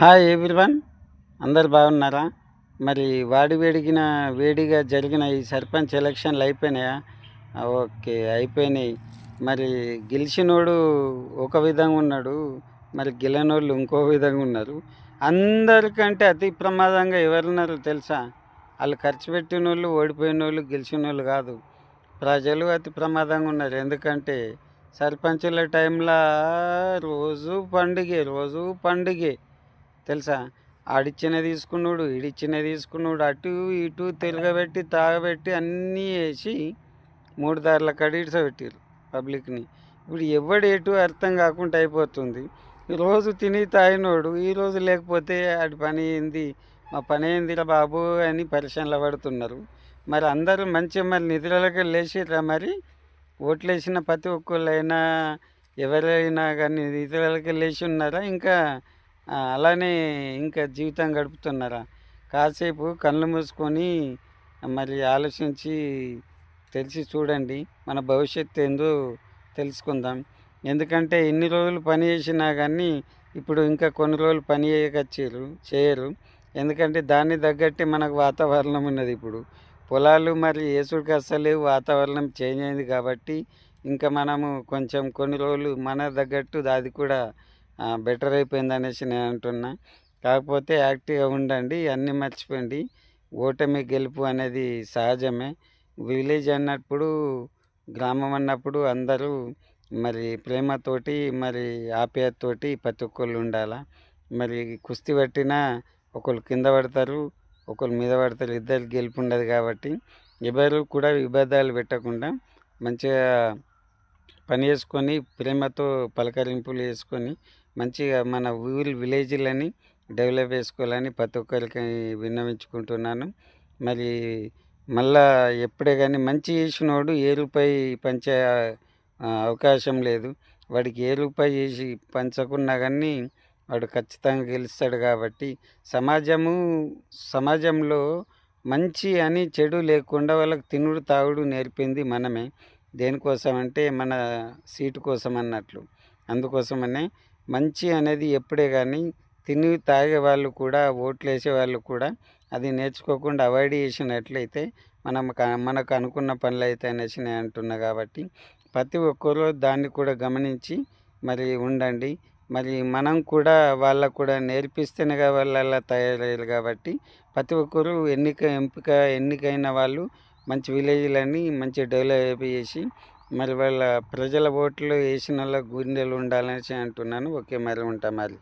Hi everyone అందరు బాగున్నారా? మరి వాడి వేడిగిన వేడిగా జరిగిన ఈ సర్పంచ్ ఎలక్షన్లు అయిపోయినాయా? ఓకే అయిపోయినాయి. మరి గెలిచినోడు ఒక విధంగా ఉన్నాడు మరి గెలనోళ్ళు ఇంకో విధంగా ఉన్నారు. అందరికంటే అతి ప్రమాదంగా ఎవరున్నారు తెలుసా? వాళ్ళు ఖర్చు పెట్టిన వాళ్ళు ఓడిపోయిన వాళ్ళు గెలిచిన వాళ్ళు కాదు. ప్రజలు అతి ప్రమాదంగా ఉన్నారు. ఎందుకంటే సర్పంచుల టైంలో రోజు పండుగే రోజు పండుగే. తెలుసా? ఆడిచ్చిన తీసుకున్నాడు ఈడిచ్చిన తీసుకున్నాడు అటు ఇటు తిరగబెట్టి తాగబెట్టి అన్నీ వేసి మూడు దారుల కడిగిస పెట్టారు పబ్లిక్ని. ఇప్పుడు ఎవడు ఎటు అర్థం కాకుండా అయిపోతుంది. రోజు తిని తాగినోడు ఈరోజు లేకపోతే ఆడి పని ఏంది? మా పని ఏందిరా బాబు అని పరిశ్రమలు పడుతున్నారు. మరి అందరూ మంచి మరి నిధులకి లేచిర్రా మరి? ఓట్లేసిన ప్రతి ఒక్కళ్ళైనా ఎవరైనా కానీ నిధులకి లేచి ఉన్నారా? ఇంకా అలానే ఇంకా జీవితం గడుపుతున్నారా? కాసేపు కళ్ళు మూసుకొని మరి ఆలోచించి తెలిసి చూడండి. మన భవిష్యత్తు ఏందో తెలుసుకుందాం. ఎందుకంటే ఎన్ని రోజులు పని చేసినా కానీ ఇప్పుడు ఇంకా కొన్ని రోజులు పని చేయకొచ్చారు చేయరు. ఎందుకంటే దాన్ని తగ్గట్టే మనకు వాతావరణం ఉన్నది ఇప్పుడు. పొలాలు మరి ఏసుడికి అసలు వాతావరణం చేంజ్ అయింది కాబట్టి ఇంకా మనము కొంచెం కొన్ని రోజులు మన తగ్గట్టు అది కూడా బెటర్ అయిపోయింది అనేసి నేను అంటున్నా. కాకపోతే యాక్టివ్గా ఉండండి అన్నీ మర్చిపోండి. ఓటమి గెలుపు అనేది సహజమే. విలేజ్ అన్నప్పుడు గ్రామం అన్నప్పుడు అందరూ మరి ప్రేమతోటి మరి ఆప్యాయతతోటి ప్రతి ఒక్కళ్ళు ఉండాలా? మరి కుస్తీ పట్టినా ఒకళ్ళు కింద పడతారు ఒకళ్ళు మీద పడతారు. ఇద్దరు గెలుపు ఉండదు కాబట్టి ఎవరు కూడా విభేదాలు పెట్టకుండా మంచిగా పని చేసుకొని ప్రేమతో పలకరింపులు చేసుకొని మంచిగా మన ఊరి విలేజ్లని డెవలప్ చేసుకోవాలని ప్రతి ఒక్కరికి విన్నవించుకుంటున్నాను. మరి మళ్ళా ఎప్పుడే కానీ మంచి చేసినోడు ఏ రూపాయి పంచే అవకాశం లేదు. వాడికి ఏ రూపాయి చేసి పంచకున్నా కానీ వాడు ఖచ్చితంగా గెలుస్తాడు కాబట్టి సమాజము సమాజంలో మంచి అని చెడు లేకుండా వాళ్ళకి తినుడు తాగుడు నేర్పింది మనమే. దేనికోసం అంటే మన సీటు కోసం అన్నట్లు అందుకోసమనే మంచి అనేది ఎప్పుడే కానీ తిని తాగే వాళ్ళు కూడా ఓట్లు వేసే వాళ్ళు కూడా అది నేర్చుకోకుండా అవాయిడ్ చేసినట్లయితే మనం మనకు అనుకున్న పనులు అయితే అనేసి నేను అంటున్నా కాబట్టి ప్రతి ఒక్కరు దాన్ని కూడా గమనించి మరి ఉండండి. మరి మనం కూడా వాళ్ళకు కూడా నేర్పిస్తేనే వాళ్ళ తయారయ్యారు కాబట్టి ప్రతి ఒక్కరు ఎన్నిక ఎంపిక ఎన్నికైన వాళ్ళు మంచి విలేజ్లని మంచి డెవలప్ చేసి మరి వాళ్ళ ప్రజల ఓట్లు వేసిన వాళ్ళ గుండెలు ఉండాలనేసి అంటున్నాను. ఓకే మరి ఉంటా మరి.